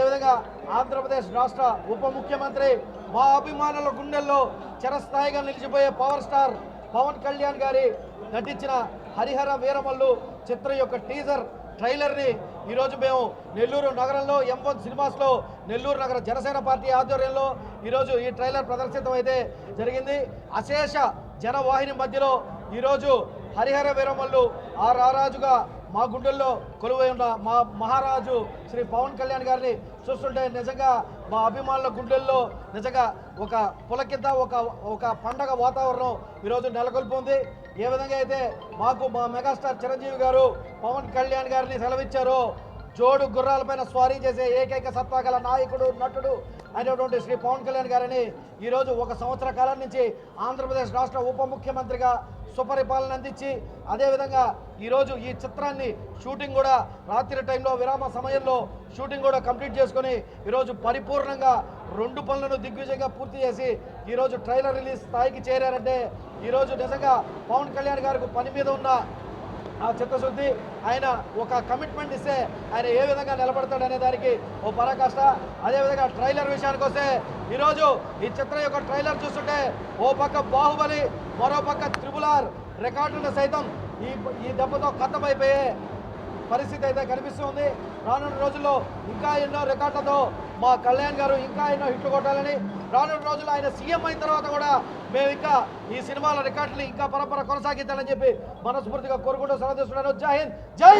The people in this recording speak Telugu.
అదేవిధంగా ఆంధ్రప్రదేశ్ రాష్ట్ర ఉప ముఖ్యమంత్రి మా అభిమానుల గుండెల్లో చిరస్థాయిగా నిలిచిపోయే పవర్ స్టార్ పవన్ కళ్యాణ్ గారి నటించిన హరిహర వీరమల్లు చిత్రం యొక్క టీజర్ ట్రైలర్ని ఈరోజు మేము నెల్లూరు నగరంలో ఎం వన్ సినిమాస్లో నెల్లూరు నగర జనసేన పార్టీ ఆధ్వర్యంలో ఈరోజు ఈ ట్రైలర్ ప్రదర్శితం అయితే జరిగింది. అశేష జనవాహిని మధ్యలో ఈరోజు హరిహర వీరమల్లు ఆ రారాజుగా మా గుండెల్లో కొలువై ఉన్న మా మహారాజు శ్రీ పవన్ కళ్యాణ్ గారిని చూస్తుంటే నిజంగా మా అభిమానుల గుండెల్లో నిజంగా ఒక పులకింత ఒక ఒక పండగ వాతావరణం ఈరోజు నెలకొల్పుంది. ఏ విధంగా అయితే మాకు మా మెగాస్టార్ చిరంజీవి గారు పవన్ కళ్యాణ్ గారిని సెలవిచ్చారో జోడు గుర్రాలపైన స్వారీ చేసే ఏకైక సత్తా నాయకుడు నటుడు అయినటువంటి శ్రీ పవన్ కళ్యాణ్ గారిని ఈరోజు ఒక సంవత్సర కాలం నుంచి ఆంధ్రప్రదేశ్ రాష్ట్ర ఉప ముఖ్యమంత్రిగా సుపరిపాలన అందించి అదేవిధంగా ఈరోజు ఈ చిత్రాన్ని షూటింగ్ కూడా రాత్రి టైంలో విరామ సమయంలో షూటింగ్ కూడా కంప్లీట్ చేసుకొని ఈరోజు పరిపూర్ణంగా రెండు పనులను దిగ్విజయంగా పూర్తి చేసి ఈరోజు ట్రైలర్ రిలీజ్ స్థాయికి చేరారంటే ఈరోజు నిజంగా పవన్ కళ్యాణ్ గారికి పని మీద ఉన్న చిత్తశుద్ధి ఆయన ఒక కమిట్మెంట్ ఇస్తే ఆయన ఏ విధంగా నిలబడతాడనే దానికి ఓ పరాకాష్ట అదేవిధంగా ట్రైలర్ విషయానికి వస్తే ఈరోజు ఈ చిత్రం యొక్క ట్రైలర్ చూస్తుంటే ఓ పక్క బాహుబలి మరో పక్క త్రిబుల్ ఆర్ రికార్డులను సైతం ఈ ఈ దెబ్బతో ఖతమైపోయే పరిస్థితి అయితే కనిపిస్తుంది. రానున్న రోజుల్లో ఇంకా ఎన్నో రికార్డులతో మా కళ్యాణ్ గారు ఇంకా ఎన్నో హిట్లు కొట్టాలని రానున్న రోజుల్లో ఆయన సీఎం అయిన తర్వాత కూడా మేము ఇంకా ఈ సినిమాల రికార్డులు ఇంకా పరంపర కొనసాగించాలని చెప్పి మనస్ఫూర్తిగా కోరుకుంటూ సెలవు తీసుకున్నాను. జై హింద్! జై